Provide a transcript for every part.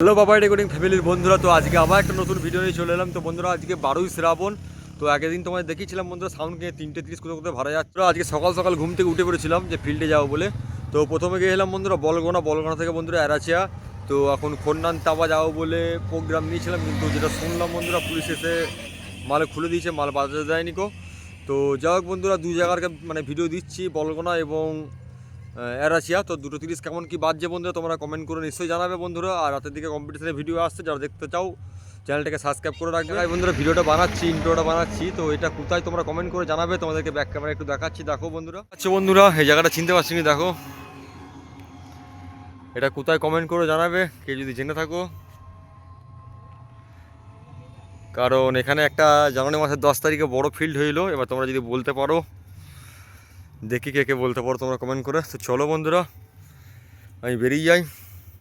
Hello বাবা recording ফ্যামিলির বন্ধুরা। তো আজকে আবার একটা নতুন ভিডিও নিয়ে চলে এলাম। তো বন্ধুরা, আজকে বারোই শ্রাবণ। তো আগের দিন তোমাদের দেখিয়েছিলাম বন্ধুরা সাউন্ড কিনে তিনটে তিরিশ কোথাও কোথাও ভাড়া যাচ্ছে আজকে সকাল সকাল ঘুম থেকে উঠে পড়েছিলাম যে ফিল্ডে যাব বলে। তো প্রথমে গিয়ে এলাম বন্ধুরা, বলগোনা। বলগোনা থেকে বন্ধুরা এরাচিয়া। তো এখন খন্নান তাবা যাব বলে প্রোগ্রাম নিয়েছিলাম, কিন্তু যেটা শুনলাম বন্ধুরা, পুলিশ এসে মাল খুলে দিয়েছে, মাল বাজাতে দেয়নি কো তো যাই হোক বন্ধুরা, দু জায়গার মানে ভিডিও দিচ্ছি, বলগোনা এবং এরাচিয়া তো দুটো তিরিশ কেমন কি বাজছে বন্ধুরা, তোমরা কমেন্ট করে নিশ্চয়ই জানাবে বন্ধুরা। আর রাতের দিকে কম্পিটিশনের ভিডিও আসছে, যারা দেখতে চাও চ্যানেলটাকে সাবস্ক্রাইব করে রাখবে। তাই বন্ধুরা ভিডিওটা বানাচ্ছি ইন্ট্রোটা বানাচ্ছি, তো এটা কোথায় তোমরা কমেন্ট করে জানাবে, তোমাদেরকে ব্যাক ক্যামেরা একটু দেখাচ্ছি। দেখো বন্ধুরা। আচ্ছা বন্ধুরা, এই জায়গাটা চিনতে পারছি দেখো। এটা কোথায় কমেন্ট করে জানাবে, কে যদি জেনে থাকো। কারণ এখানে একটা জানুয়ারি মাসের দশ তারিখে বড় ফিল্ড হইল, এবার তোমরা যদি বলতে পারো। দেখি কে কে বলতে পারো তোমরা কমেন্ট করে। তো চলো বন্ধুরা, আমি বেরিয়ে যাই।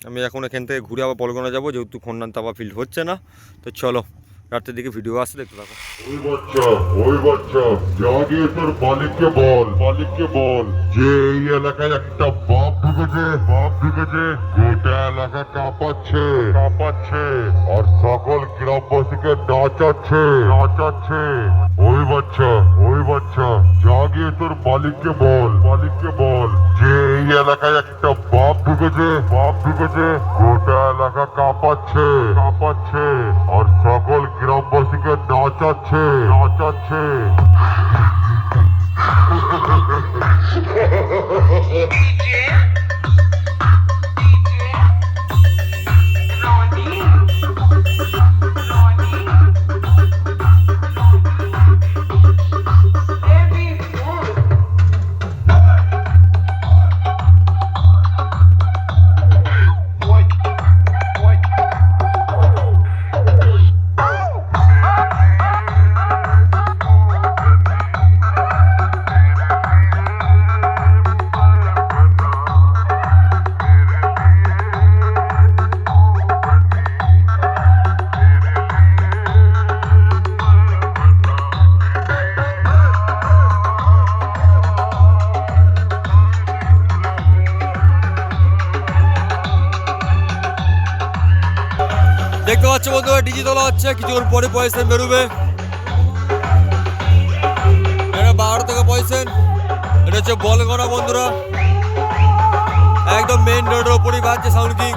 আমি এখন এখান থেকে ঘুরে আবার বলগোনা যাব, যেহেতু খন্ডান তাবা ফিল্ড হচ্ছে না। তো চলো, রাতের দিকে ভিডিও আসলে দেখতে থাকো। ওই বাচ্চা ওই বাচ্চা যা তোর মালিককে বল মালিককে বল। যে এই এলাকায় একটা বাপ ঢুকেছে বাপ ঢুকেছে, গোটা এলাকা কাঁপাচ্ছে কাঁপাচ্ছে, আর সকল গ্রামবাসীকে নাচাচ্ছে নাচাচ্ছে। ওই বাচ্চা বাচ্চা যা গিয়ে তোর মালিককে বল মালিককে বল। যে এই এলাকায় একটা বাপ ঢুকেছে বাপ ঢুকেছে, গোটা এলাকা কাঁপাচ্ছে কাঁপাচ্ছে। দেখতে পাচ্ছ বন্ধুরা ডিজি তোলা হচ্ছে, কিছুক্ষণ পরে পয়সেন বেরোবে। এটা বারো থেকে পয়সেন এটা হচ্ছে বলগোনা বন্ধুরা। একদম মেন রোডের ওপরই বাজছে সাউন্ড কিং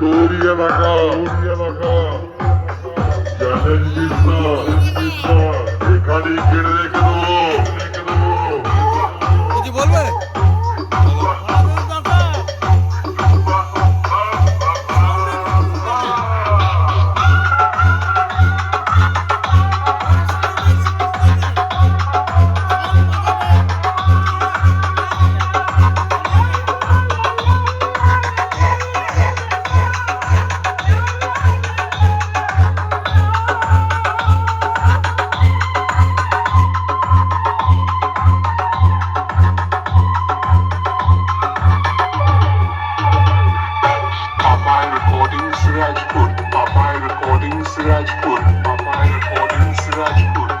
তোরই এলাকা Jangan bisa, bisa, ikan ikan ikan Sirajpur. Popeye Recording Sirajpur. Popeye Recording Sirajpur.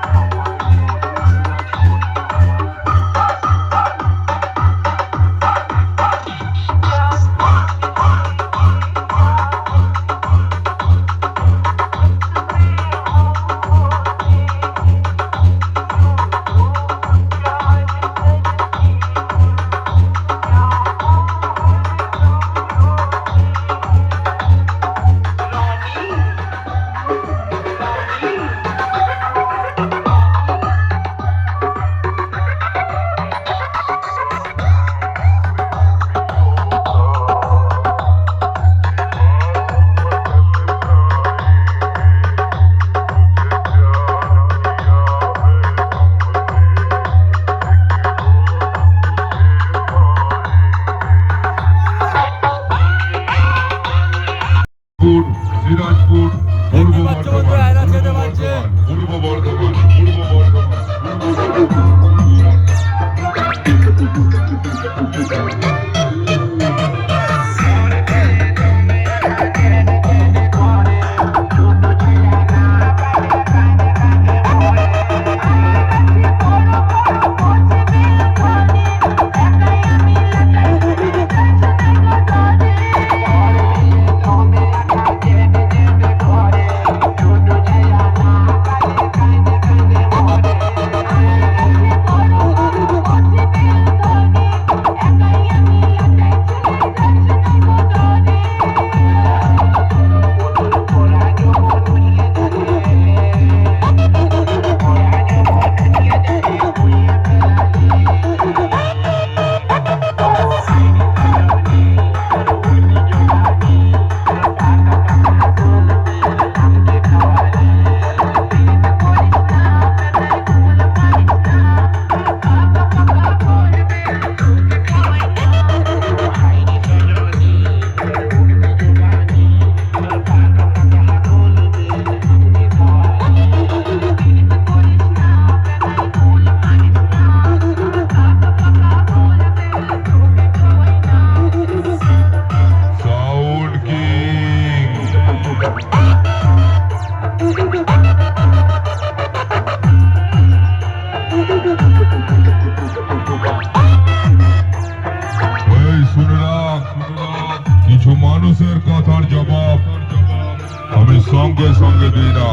সঙ্গে সঙ্গে দিই না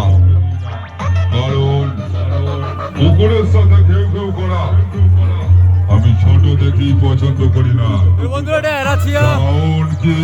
কারণ কুকুরের সাথে কেউ কেউ করা। আমি ছোট দেখি পছন্দ করি না। কি?